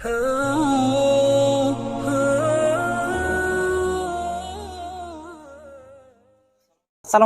আসসালামু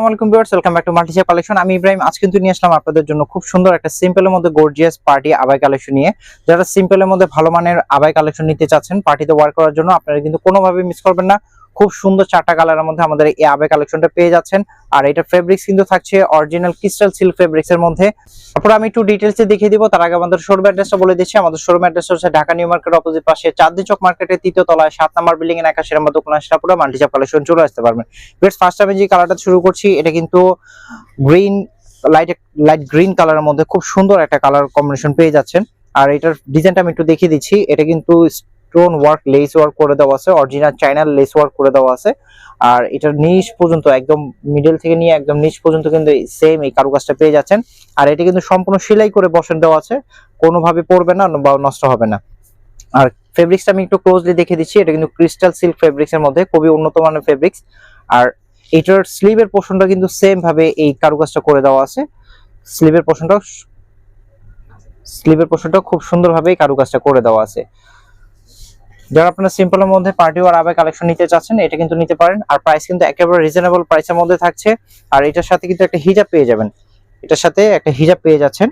আলাইকুম viewers welcome back to মাল্টিশিয়া কালেকশন আমি ইব্রাহিম, আজ কিন্তু নিয়ে আসলাম আপনাদের জন্য খুব সুন্দর একটা সিম্পলের মধ্যে গর্জিয়াস পার্টি আবাই কালেকশন নিয়ে। যারা সিম্পলের মধ্যে ভালো মানের আবাই কালেকশন নিতে চাচ্ছেন পার্টিতে ওয়ার করার জন্য আপনারা কিন্তু কোনোভাবে মিস করবেন না। খুব সুন্দর চারটা কালারের মধ্যে আমাদের এই আবাই কালেকশনটা পেয়ে যাচ্ছেন। আর এটা ফেব্রিক্স কিন্তু থাকছে অরিজিনাল ক্রিস্টাল সিল্ক ফেব্রিক্স এর মধ্যে। তারপর আমি একটু ডিটেলস দেখিয়ে দিব, তার আগে আমাদের শোরুম অ্যাড্রেসটা বলে দিচ্ছি। আমাদের শোরুম অ্যাড্রেস হচ্ছে ঢাকা নিউ মার্কেট অপোজিট পাশে চাঁদনি চক মার্কেটের তৃতীয় তলায় সাত নম্বর বিল্ডিং এর একাশি নম্বর দোকান আসলে পুরো মাল্টিচাপ কালেকশন চলে আসতে পারবেন বেশ ফার্স্ট আমি যে কালারটা শুরু করছি, এটা কিন্তু গ্রিন লাইট লাইট গ্রিন কালারের মধ্যে খুব সুন্দর একটা কালার কম্বিনেশন পেয়ে যাচ্ছেন। আর এটার ডিজাইনটা আমি একটু দেখিয়ে দিচ্ছি, এটা কিন্তু স্টোন ওয়ার্ক লেস ওয়ার্ক করে দেওয়া আছে অরিজিনাল চাইনার লেস ওয়ার্ক করে দেওয়া আছে। আর এটার নিচ পর্যন্ত, একদম মিডল থেকে নিয়ে একদম নিচ পর্যন্ত কিন্তু সেম এই কারুকাজটা পেয়ে যাচ্ছেন। আর এটা কিন্তু সম্পূর্ণ সেলাই করে বসান দেওয়া আছে, কোনোভাবে পড়বে না বা নষ্ট হবে না। আর ফেব্রিক্সটা আমি একটু ক্লোজলি দেখে দিচ্ছি, এটা কিন্তু ক্রিস্টাল সিল্ক ফেব্রিক্স এর মধ্যে, খুবই উন্নত মানের ফেব্রিক্স আর এটার স্লিভের পোর্শনটা কিন্তু সেম ভাবে এই কারুকাজটা করে দেওয়া আছে। স্লিভের পোর্শনটাও স্লিভের পোর্শনটাও খুব সুন্দরভাবে এই কারুকাজটা করে দেওয়া আছে। যারা আপনারা সিম্পলের মধ্যে পার্টি ওয়ার আবার কালেকশন নিতে চাচ্ছেন, এটা কিন্তু নিতে পারেন। আর প্রাইস কিন্তু একেবারে রিজনেবল প্রাইসের মধ্যে থাকছে। আর এটার সাথে কিন্তু একটা হিজাব পেয়ে যাবেন। এটার সাথে একটা হিজাব পেয়ে যাচ্ছেন।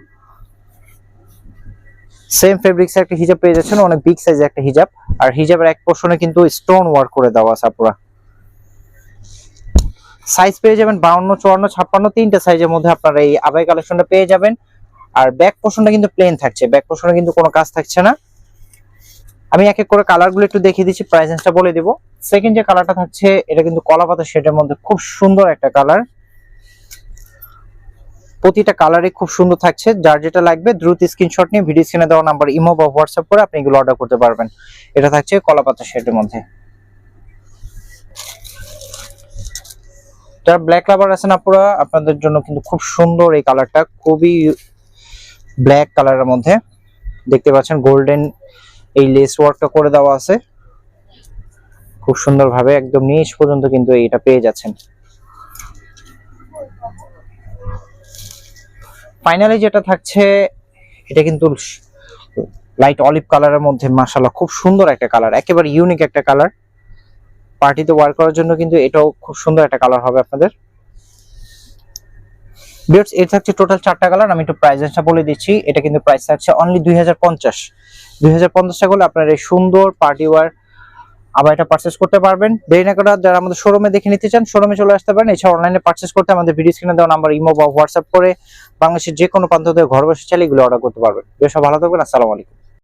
সেম ফেব্রিক্স একটা হিজাব পেয়ে যাচ্ছেন, অনেক বিগ সাইজের একটা হিজাব আর হিজাবের এক পোর্শনে কিন্তু স্টোন ওয়ার্ক করে দেওয়া আছে পুরা সাইজ পেয়ে যাবেন বাউন্ন, চুয়ান্ন, ছাপ্পান্ন, তিনটে সাইজের মধ্যে আপনারা এই আবাই কালেকশনটা পেয়ে যাবেন। আর ব্যাক পোর্শনটা কিন্তু প্লেন থাকছে। ব্যাক পোর্শনে কিন্তু কোনো কাজ থাকছে না। আমি এক এক করে কালারগুলো একটু দেখিয়ে দিচ্ছি প্রাইসেন্সটা বলে দিব। সেকেন্ড যে কালারটা থাকছে, এটা কিন্তু কলা পাতা শেডের মধ্যে খুব সুন্দর একটা কালার প্রতিটা কালারই খুব সুন্দর থাকছে, যার যেটা লাগবে দ্রুত স্ক্রিনশট নিয়ে ভিডিও স্ক্রিনে দেওয়া নাম্বার ইমো বা হোয়াটসঅ্যাপ করে আপনি এগুলো অর্ডার করতে পারবেন। এটা থাকছে কলা পাতা শেডের মধ্যে। যারা ব্ল্যাক লাভার আছেন আপনারা আপনাদের জন্য কিন্তু খুব সুন্দর এই কালারটা খুবই ব্ল্যাক কালারের মধ্যে। দেখতে পাচ্ছেন গোল্ডেন এই লেস ওয়ার্কটা করে দেওয়া আছে। খুব সুন্দরভাবে একদম নিচ পর্যন্ত কিন্তু এটা পেয়ে যাচ্ছেন। ফাইনালি যেটা থাকছে, এটা কিন্তু লাইট অলিভ কালারের মধ্যে, মাশাআল্লাহ, খুব সুন্দর একটা কালার একেবারে ইউনিক একটা কালার পার্টিতে ওয়ার করার জন্য কিন্তু এটাও খুব সুন্দর একটা কালার হবে আপনাদের। বিয়ার্স এর থাকছে টোটাল চারটা কালার আমি একটু প্রাইসটা বলে দিচ্ছি। এটা কিন্তু প্রাইস থাকছে অনলি দুই হাজার পঞ্চাশ। দুই পঞ্চাশ আপনার এই সুন্দর পার্টি ওয়ার আবার এটা পারচেস করতে পারবেন। দেরি না করা যারা আমাদের শোরুমে দেখে নিতে চান শোরুমে চলে আসতে পারেন। এছাড়া অনলাইনে পারচেস করতে আমাদের ভিডিও স্ক্রিনে দেওয়া নাম্বার ইমো বা হোয়াটসঅ্যাপ করে বাংলাদেশের যে কোনো প্রান্ত থেকে ঘর বসে চালিয়ে এগুলো অর্ডার করতে পারবেন। বেশ ভালো থাকবেন। আসসালামু আলাইকুম।